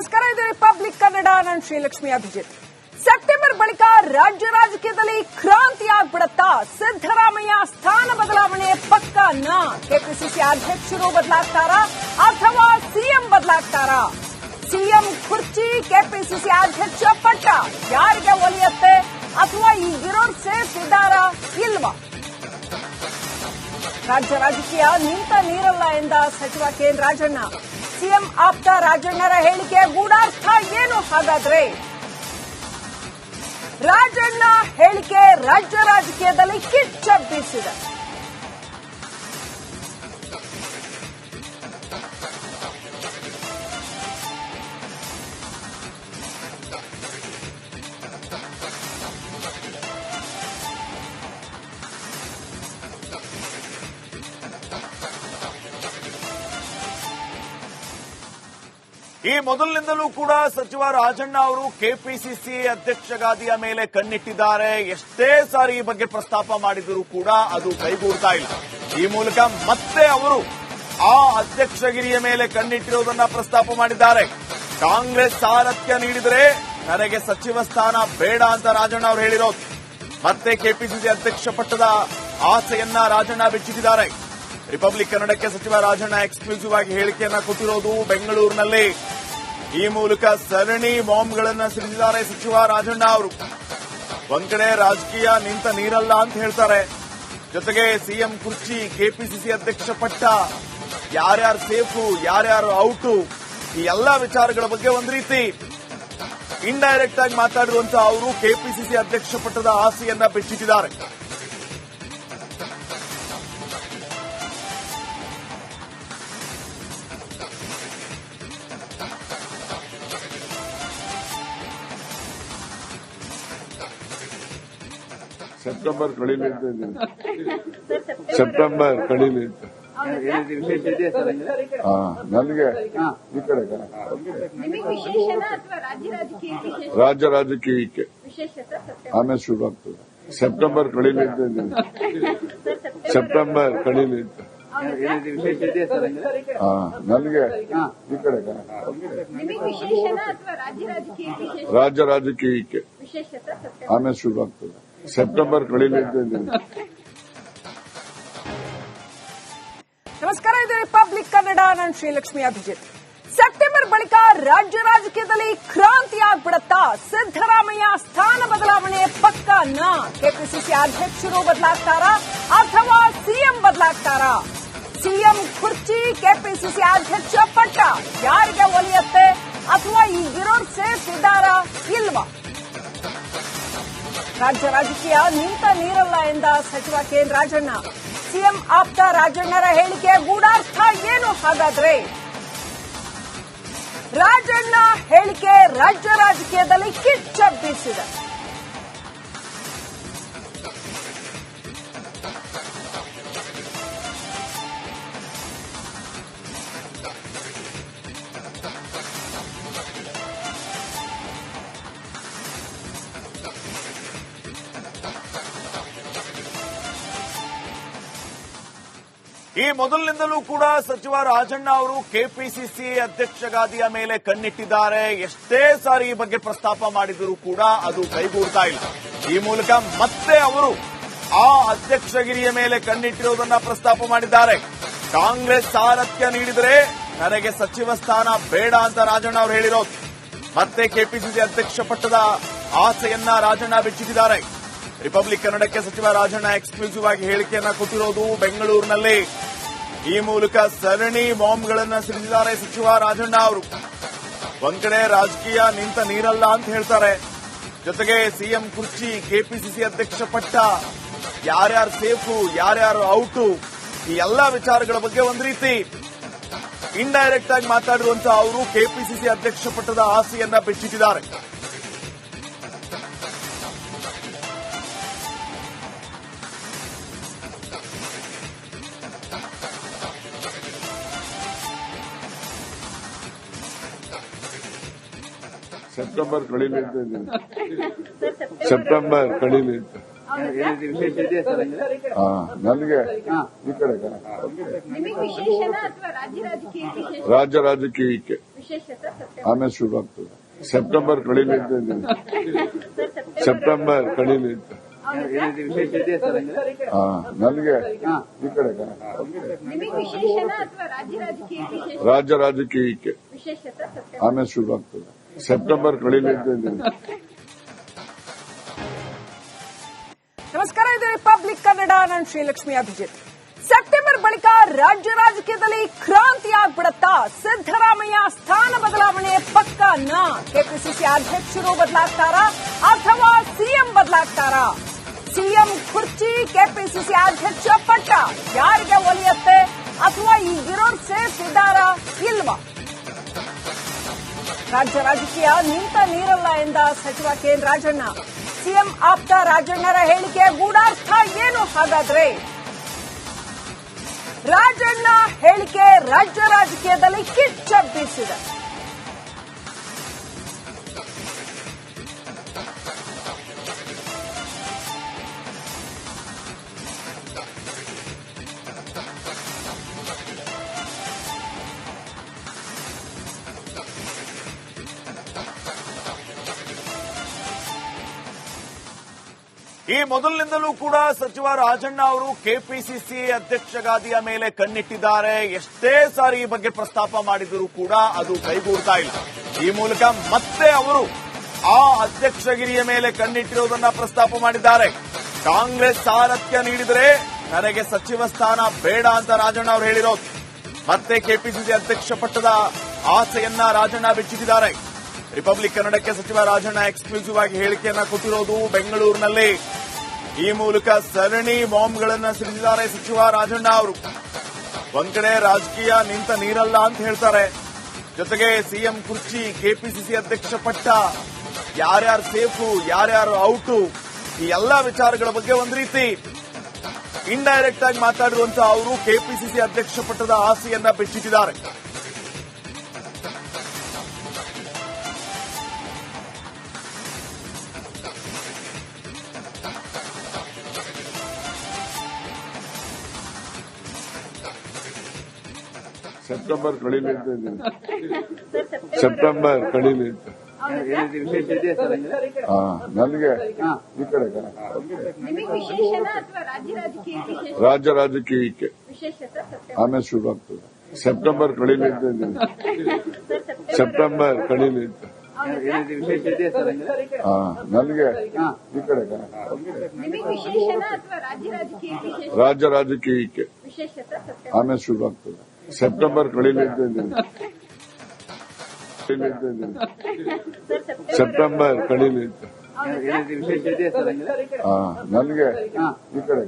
ನಮಸ್ಕಾರ, ಇದು ರಿಪಬ್ಲಿಕ್ ಕನ್ನಡ ನಾನು ಶ್ರೀಲಕ್ಷ್ಮಿ ಅಭಿಜಿತ್. ಸೆಪ್ಟೆಂಬರ್ ಬಳಿಕ ರಾಜ್ಯ ರಾಜಕೀಯದಲ್ಲಿ ಕ್ರಾಂತಿ ಆಗ್ಬಿಡತ್ತಾ ಸಿದ್ದರಾಮಯ್ಯ ಸ್ಥಾನ ಬದಲಾವಣೆ ಪಕ್ಕನ ಕೆಪಿಸಿಸಿ ಅಧ್ಯಕ್ಷರು ಬದಲಾಗ್ತಾರಾ ಅಥವಾ ಸಿಎಂ ಬದಲಾಗ್ತಾರಾ? ಸಿಎಂ ಕುರ್ಚಿ, ಕೆಪಿಸಿಸಿ ಅಧ್ಯಕ್ಷ ಪಟ್ಟ ಯಾರಿಗೆ ಒಲಿಯತ್ತೆ ಅಥವಾ ಈಗಿರೋರು ಸೇಫ್ ಇದ್ದಾರಾ ಇಲ್ವಾ? ರಾಜ್ಯ ರಾಜಕೀಯ ನಿಂತ ನೀರಲ್ಲ ಎಂದ ಸಚಿವ ಕೆ. ಎನ್ ರಾಜಣ್ಣ. ಸಿಎಂ ಆಪ್ತ ರಾಜಣ್ಣರ ಹೇಳಿಕೆ ಗೂಢಾರ್ಥ ಏನು ಹಾಗಾದ್ರೆ? ರಾಜಣ್ಣ ಹೇಳಿಕೆ ರಾಜ್ಯ ರಾಜಕೀಯದಲ್ಲಿ ಕಿಚ್ಚ ಬೀಸಿದೆ. ಈ ಮೊದಲಿನಿಂದಲೂ ಕೂಡ ಸಚಿವ ರಾಜಣ್ಣ ಅವರು ಕೆಪಿಸಿಸಿ ಅಧ್ಯಕ್ಷ ಗಾದಿಯ ಮೇಲೆ ಕಣ್ಣಿಟ್ಟಿದ್ದಾರೆ. ಎಷ್ಟೇ ಸಾರಿ ಈ ಬಗ್ಗೆ ಪ್ರಸ್ತಾಪ ಮಾಡಿದರೂ ಕೂಡ ಅದು ಕೈಗೂಡ್ತಾ ಇಲ್ಲ. ಈ ಮೂಲಕ ಮತ್ತೆ ಅವರು ಆ ಅಧ್ಯಕ್ಷಗಿರಿಯ ಮೇಲೆ ಕಣ್ಣಿಟ್ಟಿರುವುದನ್ನ ಪ್ರಸ್ತಾಪ ಮಾಡಿದ್ದಾರೆ. ಕಾಂಗ್ರೆಸ್ ಸಾರಥ್ಯ ನೀಡಿದರೆ ನನಗೆ ಸಚಿವ ಸ್ಥಾನ ಬೇಡ ಅಂತ ರಾಜಣ್ಣ ಅವರು ಹೇಳಿರೋದು. ಮತ್ತೆ ಕೆಪಿಸಿಸಿ ಅಧ್ಯಕ್ಷ ಪಟ್ಟದ ಆಸೆಯನ್ನ ರಾಜಣ್ಣ ಬಿಚ್ಚಿಟ್ಟಿದ್ದಾರೆ. ರಿಪಬ್ಲಿಕ್ ಕನ್ನಡಕ್ಕೆ ಸಚಿವ ರಾಜಣ್ಣ ಎಕ್ಸ್ಕ್ಲೂಸಿವ್ ಆಗಿ ಹೇಳಿಕೆಯನ್ನ ಕೊಟ್ಟಿರೋದು ಬೆಂಗಳೂರಿನಲ್ಲಿ. ಈ ಮೂಲಕ ಸರಣಿ ಬಾಂಬ್ಗಳನ್ನು ಸಿಡಿಸಿದ್ದಾರೆ ಸಚಿವ ರಾಜಣ್ಣ ಅವರು. ಒಂದ್ ಕಡೆ ರಾಜಕೀಯ ನಿಂತ ನೀರಲ್ಲ ಅಂತ ಹೇಳ್ತಾರೆ. ಜೊತೆಗೆ ಸಿಎಂ ಕುರ್ಚಿ, ಕೆಪಿಸಿಸಿ ಅಧ್ಯಕ್ಷ ಪಟ್ಟ, ಯಾರ್ಯಾರು ಸೇಫು, ಯಾರ್ಯಾರು ಔಟು, ಈ ಎಲ್ಲಾ ವಿಚಾರಗಳ ಬಗ್ಗೆ ಒಂದ್ ರೀತಿ ಇಂಡೈರೆಕ್ಟ್ ಆಗಿ ಮಾತಾಡಿರುವಂತಹ ಅವರು ಕೆಪಿಸಿಸಿ ಅಧ್ಯಕ್ಷ ಪಟ್ಟದ ಆಸೆಯನ್ನ ಬಿಚ್ಚಿಟ್ಟಿದ್ದಾರೆ. ಸೆಪ್ಟೆಂಬರ್ ಕಳೀಲಿ ಅಂತ ಇದ್ದೀನಿ. ಸೆಪ್ಟೆಂಬರ್. ಕಳೀಲಿ ಅಂತ ನನಗೆ ಈ ಕಡೆ ನಿಮಗೆ ವಿಶೇಷನಾ ಅಥವಾ ರಾಜ್ಯ ರಾಜಕೀಯ ವಿಶೇಷ? ರಾಜ್ಯ ರಾಜಕೀಯಕ್ಕೆ. ಆಮೇಲೆ ಶುರು ಆಗ್ತದೆ. ಸೆಪ್ಟೆಂಬರ್ ಕಳೀಲಿ ಅಂತ ಇದ್ದೀನಿ. ಸೆಪ್ಟೆಂಬರ್ ಕಳೀಲಿ ಅಂತ ನನಗೆ ಈ ಕಡೆ ನಿಮಗೆ ವಿಶೇಷನಾ ಅಥವಾ ರಾಜ್ಯ ರಾಜಕೀಯ ವಿಶೇಷ ರಾಜ್ಯ ರಾಜಕೀಯಕ್ಕೆ ಆಮೇಲೆ ಶುರು ಆಗ್ತದೆ. ಸೆಪ್ಟೆಂಬರ್ ನಮಸ್ಕಾರ, ಇದು ರಿಪಬ್ಲಿಕ್ ಕನ್ನಡ ನಾನು ಶ್ರೀಲಕ್ಷ್ಮಿ ಅಭಿಜಿತ್. ಸೆಪ್ಟೆಂಬರ್ ಬಳಿಕ ರಾಜ್ಯ ರಾಜಕೀಯದಲ್ಲಿ ಕ್ರಾಂತಿ ಆಗ್ಬಿಡತ್ತಾ ಸಿದ್ದರಾಮಯ್ಯ ಸ್ಥಾನ ಬದಲಾವಣೆ ಪಕ್ಕನ ಕೆಪಿಸಿಸಿ ಅಧ್ಯಕ್ಷರು ಬದಲಾಗ್ತಾರಾ ಅಥವಾ ಸಿಎಂ ಬದಲಾಗ್ತಾರಾ? ಸಿಎಂ ಕುರ್ಚಿ, ಕೆಪಿಸಿಸಿ ಅಧ್ಯಕ್ಷ ಪಟ್ಟ. ಯಾರಿಗೆ ಒಲಿಯತ್ತೆ ಅಥವಾ ಈಗಿರೋರು ಸೇಫ್ ಇಲ್ವಾ? ರಾಜ್ಯ ರಾಜಕೀಯ ನಿಂತ ನೀರಲ್ಲ ಎಂದ ಸಚಿವ ಕೆ ಎನ್ ರಾಜಣ್ಣ. ಸಿಎಂ ಆಪ್ತ ರಾಜಣ್ಣರ ಹೇಳಿಕೆ ಗೂಢಾರ್ಥ ಏನು ಹಾಗಾದ್ರೆ? ರಾಜಣ್ಣ ಹೇಳಿಕೆ ರಾಜ್ಯ ರಾಜಕೀಯದಲ್ಲಿ ಕಿಚ್ಚ ಬೀಸಿದೆ. ಈ ಮೊದಲಿನಿಂದಲೂ ಕೂಡ ಸಚಿವ ರಾಜಣ್ಣ ಅವರು ಕೆಪಿಸಿಸಿ ಅಧ್ಯಕ್ಷ ಗಾದಿಯ ಮೇಲೆ ಕಣ್ಣಿಟ್ಟಿದ್ದಾರೆ. ಎಷ್ಟೇ ಸಾರಿ ಈ ಬಗ್ಗೆ ಪ್ರಸ್ತಾಪ ಮಾಡಿದರೂ ಕೂಡ ಅದು ಕೈಗೂಡ್ತಾ ಇಲ್ಲ. ಈ ಮೂಲಕ ಮತ್ತೆ ಅವರು ಆ ಅಧ್ಯಕ್ಷಗಿರಿಯ ಮೇಲೆ ಕಣ್ಣಿಟ್ಟಿರುವುದನ್ನ ಪ್ರಸ್ತಾಪ ಮಾಡಿದ್ದಾರೆ. ಕಾಂಗ್ರೆಸ್ ಸಾರಥ್ಯ ನೀಡಿದರೆ ನನಗೆ ಸಚಿವ ಸ್ಥಾನ ಬೇಡ ಅಂತ ರಾಜಣ್ಣ ಅವರು ಹೇಳಿರೋದು. ಮತ್ತೆ ಕೆಪಿಸಿಸಿ ಅಧ್ಯಕ್ಷ ಪಟ್ಟದ ಆಸೆಯನ್ನ ರಾಜಣ್ಣ ಬಿಚ್ಚಿಟ್ಟಿದ್ದಾರೆ. ರಿಪಬ್ಲಿಕ್ ಕನ್ನಡಕ್ಕೆ ಸಚಿವ ರಾಜಣ್ಣ ಎಕ್ಸ್ಕ್ಲೂಸಿವ್ ಆಗಿ ಹೇಳಿಕೆಯನ್ನ ಕೊಟ್ಟಿರೋದು ಬೆಂಗಳೂರಿನಲ್ಲಿ. ಈ ಮೂಲಕ ಸರಣಿ ಬಾಂಬ್ಗಳನ್ನು ಸಿಡಿಸಿದ್ದಾರೆ ಸಚಿವ ರಾಜಣ್ಣ ಅವರು. ಒಂದ್ ರಾಜಕೀಯ ನಿಂತ ನೀರಲ್ಲ ಅಂತ ಹೇಳ್ತಾರೆ. ಜೊತೆಗೆ ಸಿಎಂ ಕುರ್ಚಿ, ಕೆಪಿಸಿಸಿ ಅಧ್ಯಕ್ಷ ಪಟ್ಟ, ಯಾರ್ಯಾರು ಸೇಫು, ಯಾರ್ಯಾರು ಔಟು, ಈ ಎಲ್ಲಾ ವಿಚಾರಗಳ ಬಗ್ಗೆ ಒಂದ್ ರೀತಿ ಇಂಡೈರೆಕ್ಟ್ ಆಗಿ ಮಾತಾಡಿರುವಂತಹ ಅವರು ಕೆಪಿಸಿಸಿ ಅಧ್ಯಕ್ಷ ಪಟ್ಟದ ಆಸೆಯನ್ನ ಬಿಚ್ಚಿಟ್ಟಿದ್ದಾರೆ. ಸೆಪ್ಟೆಂಬರ್ ಕಳೀಲಿ ಅಂತ ಇದ್ದೀನಿ. ಸೆಪ್ಟೆಂಬರ್. ಕಳೀಲಿ ಅಂತ. ನನಗೆ ಈ ಕಡೆ ನಿಮಗೆ ವಿಶೇಷನಾ ಅಥವಾ ರಾಜ್ಯ ರಾಜಕೀಯ ವಿಶೇಷ? ರಾಜ್ಯ ರಾಜಕೀಯಕ್ಕೆ ಆಮೇಲೆ ಶುರು ಆಗ್ತದೆ. ಸೆಪ್ಟೆಂಬರ್ ಕಳೀಲಿ ಅಂತ. ಇದ್ದೀನಿ ಸರ್. ಸೆಪ್ಟೆಂಬರ್ ಕಳೀಲಿ ಅಂತ ನನಗೆ ಈ ಕಡೆ ನಿಮಗೆ ವಿಶೇಷನಾ ಅಥವಾ ರಾಜ್ಯ ರಾಜಕೀಯ ವಿಶೇಷ? ರಾಜ್ಯ ರಾಜಕೀಯಕ್ಕೆ ಆಮೇಲೆ ಶುರು ಆಗ್ತದೆ. ಸೆಪ್ಟೆಂಬರ್ ಕಳೀಲಿ ಅಂತ ನಮಸ್ಕಾರ, ಇದು ರಿಪಬ್ಲಿಕ್ ಕನ್ನಡ ನಾನು ಶ್ರೀಲಕ್ಷ್ಮಿ ಅಭಿಜಿತ್. ಸೆಪ್ಟೆಂಬರ್ ಬಳಿಕ ರಾಜ್ಯ ರಾಜಕೀಯದಲ್ಲಿ ಕ್ರಾಂತಿ ಆಗ್ಬಿಡತ್ತಾ ಸಿದ್ದರಾಮಯ್ಯ ಸ್ಥಾನ ಬದಲಾವಣೆ ಪಕ್ಕನ? ಕೆಪಿಸಿಸಿ ಅಧ್ಯಕ್ಷರು ಬದಲಾಗ್ತಾರಾ ಅಥವಾ ಸಿಎಂ ಬದಲಾಗ್ತಾರಾ? ಸಿಎಂ ಕುರ್ಚಿ ಕೆಪಿಸಿಸಿ ಅಧ್ಯಕ್ಷ ಪಟ್ಟ ಯಾರಿಗೆ ಒಲಿಯತ್ತೆ ಅಥವಾ ಈಗಿರೋರು ಸೇಫ್ ಇದ್ದಾರಾ ಇಲ್ವಾ? ರಾಜ್ಯ ರಾಜಕೀಯ ನಿಂತ ನೀರಲ್ಲ ಎಂದ ಸಚಿವ ಕೆ. ರಾಜಣ್ಣ. ಸಿಎಂ ಆಪ್ತ ರಾಜಣ್ಣರ ಹೇಳಿಕೆ ಗೂಢಾರ್ಥ ಏನು ಹಾಗಾದ್ರೆ? ರಾಜಣ್ಣ ಹೇಳಿಕೆ ರಾಜ್ಯ ರಾಜಕೀಯದಲ್ಲಿ ಕಿಚ್ಚ ಈ ಮೊದಲಿನಿಂದಲೂ ಕೂಡ ಸಚಿವ ರಾಜಣ್ಣ ಅವರು ಕೆಪಿಸಿಸಿ ಅಧ್ಯಕ್ಷ ಗಾದಿಯ ಮೇಲೆ ಕಣ್ಣಿಟ್ಟಿದ್ದಾರೆ. ಎಷ್ಟೇ ಸಾರಿ ಈ ಬಗ್ಗೆ ಪ್ರಸ್ತಾಪ ಮಾಡಿದರೂ ಕೂಡ ಅದು ಕೈಗೂಡ್ತಾ ಇಲ್ಲ. ಈ ಮೂಲಕ ಮತ್ತೆ ಅವರು ಆ ಅಧ್ಯಕ್ಷಗಿರಿಯ ಮೇಲೆ ಕಣ್ಣಿಟ್ಟಿರುವುದನ್ನ ಪ್ರಸ್ತಾಪ ಮಾಡಿದ್ದಾರೆ. ಕಾಂಗ್ರೆಸ್ ಸಾರಥ್ಯ ನೀಡಿದರೆ ನನಗೆ ಸಚಿವ ಸ್ಥಾನ ಬೇಡ ಅಂತ ರಾಜಣ್ಣ ಅವರು ಹೇಳಿರೋದು. ಮತ್ತೆ ಕೆಪಿಸಿಸಿ ಅಧ್ಯಕ್ಷ ಪಟ್ಟದ ಆಸೆಯನ್ನ ರಾಜಣ್ಣ ಬಿಚ್ಚಿಟ್ಟಿದ್ದಾರೆ. ರಿಪಬ್ಲಿಕ್ ಕನ್ನಡಕ್ಕೆ ಸಚಿವ ರಾಜಣ್ಣ ಎಕ್ಸ್ಕ್ಲೂಸಿವ್ ಆಗಿ ಹೇಳಿಕೆಯನ್ನ ಕೊಟ್ಟಿರೋದು ಬೆಂಗಳೂರಿನಲ್ಲಿ. ಈ ಮೂಲಕ ಸರಣಿ ಬಾಂಬ್ಗಳನ್ನ ಸಿಡಿಸಿದ್ದಾರೆ ಸಚಿವ ರಾಜಣ್ಣ ಅವರು. ಒಂದ್ ಕಡೆ ರಾಜಕೀಯ ನಿಂತ ನೀರಲ್ಲ ಅಂತ ಹೇಳ್ತಾರೆ. ಜೊತೆಗೆ ಸಿಎಂ ಕುರ್ಚಿ, ಕೆಪಿಸಿಸಿ ಅಧ್ಯಕ್ಷ ಪಟ್ಟ, ಯಾರ್ಯಾರು ಸೇಫು, ಯಾರ್ಯಾರು ಔಟು, ಈ ಎಲ್ಲಾ ವಿಚಾರಗಳ ಬಗ್ಗೆ ಒಂದ್ ರೀತಿ ಇಂಡೈರೆಕ್ಟ್ ಆಗಿ ಮಾತಾಡಿರುವಂತಹ ಅವರು ಕೆಪಿಸಿಸಿ ಅಧ್ಯಕ್ಷ ಪಟ್ಟದ ಆಸೆಯನ್ನ ಬಿಚ್ಚಿಟ್ಟಿದ್ದಾರೆ. ಸೆಪ್ಟೆಂಬರ್ ಕಳೀಲಿ ಅಂತ ಇದ್ದೀನಿ. ಸರ್ ಸೆಪ್ಟೆಂಬರ್ ಕಳೀಲಿ ಅಂತ. ನನಗೆ ಈ ಕಡೆ ನಿಮಗೆ ವಿಶೇಷನಾ ಅಥವಾ ರಾಜ್ಯ ರಾಜಕೀಯಕ್ಕೆ ಆಮೇಲೆ ಶುರು ಆಗ್ತದೆ. ಸೆಪ್ಟೆಂಬರ್ ಕಳೀಲಿ ಅಂತ ಇದ್ದೀನಿ. ಸರ್ ಸೆಪ್ಟೆಂಬರ್ ಕಳೀಲಿ ಅಂತ. ನನಗೆ ಈ ಕಡೆ ನಿಮಗೆ ವಿಶೇಷನಾ ಅಥವಾ ರಾಜ್ಯ ರಾಜಕೀಯ ವಿಶೇಷ? ರಾಜ್ಯ ರಾಜಕೀಯಕ್ಕೆ. ಆಮೇಲೆ ಶುರು ಆಗ್ತದೆ. ಸೆಪ್ಟೆಂಬರ್ ಕಳೀಲಿ ಅಂತ ಇದ್ದೀನಿ. ಕಳೀಲಿ ಅಂತ ಇದ್ದೀನಿ. ಸರ್ ಸೆಪ್ಟೆಂಬರ್ ಕಳೀಲಿ ಅಂತ. ನನಗೆ ಈ ಕಡೆ